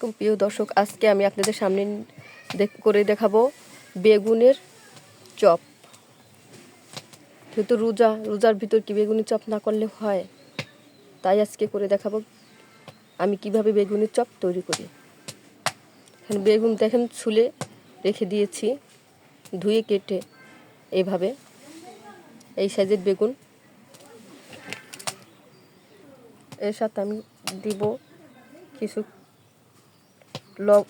খুব প্রিয় দর্শক, আজকে আমি আপনাদের সামনে করে দেখাবো বেগুনের চপ। যেহেতু রোজা, রোজার ভিতর কি বেগুনের চপ না করলে হয়? তাই আজকে করে দেখাবো আমি কীভাবে বেগুনের চপ তৈরি করি। এখানে বেগুন দেখেন ছুলে রেখে দিয়েছি, ধুয়ে কেটে এইভাবে এই সাইজের বেগুন। এর সাথে আমি দিব কিছু লব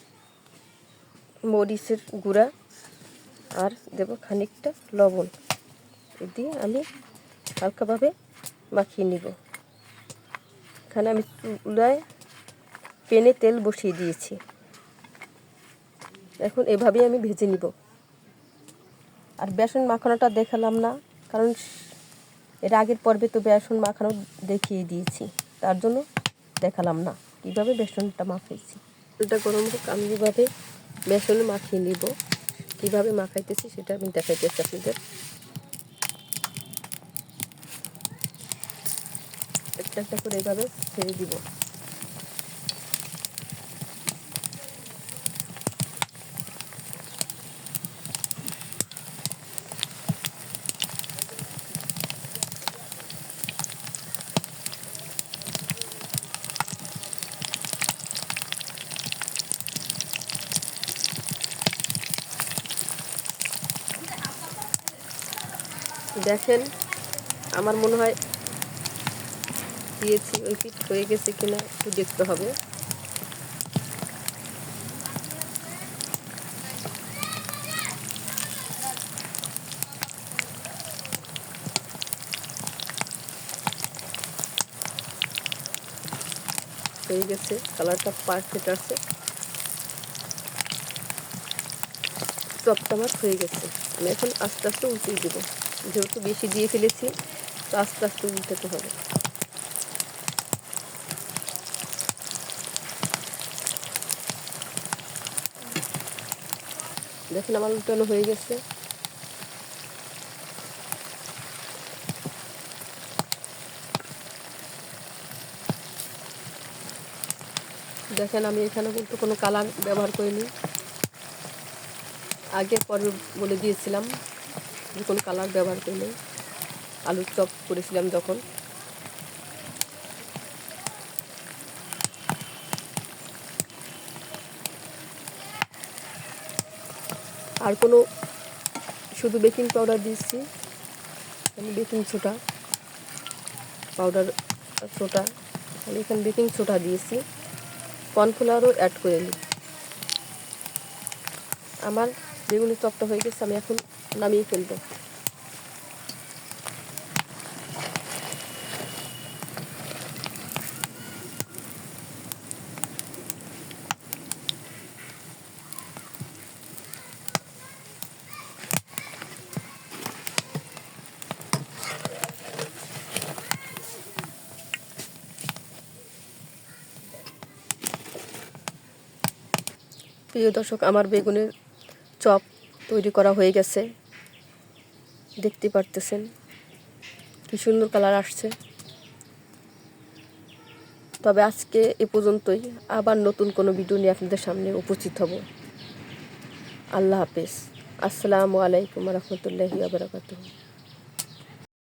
মরিচের গুঁড়া আর দেব খানিকটা লবণ। দিয়ে আমি হালকাভাবে মাখিয়ে নিব। এখানে আমি চুলায় পেনে তেল বসিয়ে দিয়েছি। এখন এভাবেই আমি ভেজে নিব। আর বেসন মাখানোটা দেখালাম না, কারণ এর আগের পর্বে তো বেসন মাখানো দেখিয়ে দিয়েছি, তার জন্য দেখালাম না, কীভাবে বেসনটা মাখাইছি। এটা গরম হোক, আমি যেভাবে বেসনে মাখিয়ে নিব। কীভাবে মাখাইতেছি সেটা আমি দেখাইতেছি আপনাদের। একটা একটা করে এভাবে ছেড়ে দিব। দেখেন, আমার মনে হয় দিয়েছি, ওই পিঠ হয়ে গেছে কিনা একটু দেখতে হবে। হয়ে গেছে কালারটা পারফেক্ট আছে। চপটা আমার হয়ে গেছে, আমি এখন আস্তে আস্তে উল্টিয়ে দেবো। যেহেতু বেশি দিয়ে ফেলেছি, তো আস্তে আস্তে উল্টাতে হবে। দেখেন, আমার উল্টানো হয়ে গেছে। দেখেন, আমি এখানে কিন্তু কোনো কালার ব্যবহার করিনি। আগের পর্বে বলে দিয়েছিলাম। কোনো কালার ব্যবহার করিনি আলুর চপ করেছিলাম যখন। আর কোনো শুধু বেকিং পাউডার দিয়েছি। আমি বেকিং সোডা, পাউডার সোডা। আমি এখানে বেকিং সোডা দিয়েছি। কর্নফ্লাওয়ারও অ্যাড করে নিই। আমার বেগুনের চপটা হয়ে গেছে, আমি এখন নামিয়ে ফেলব। প্রিয় দর্শক আমার বেগুনের চপ তৈরি করা হয়ে গেছে। দেখতে পারতেছেন। কি সুন্দর কালার আসছে। তবে আজকে এ পর্যন্তই। আবার নতুন কোনো ভিডিও নিয়ে আপনাদের সামনে উপস্থিত হব। আল্লাহ হাফেজ। আসসালামু আলাইকুম রহমতুল্লাহি আবরাকাতুহ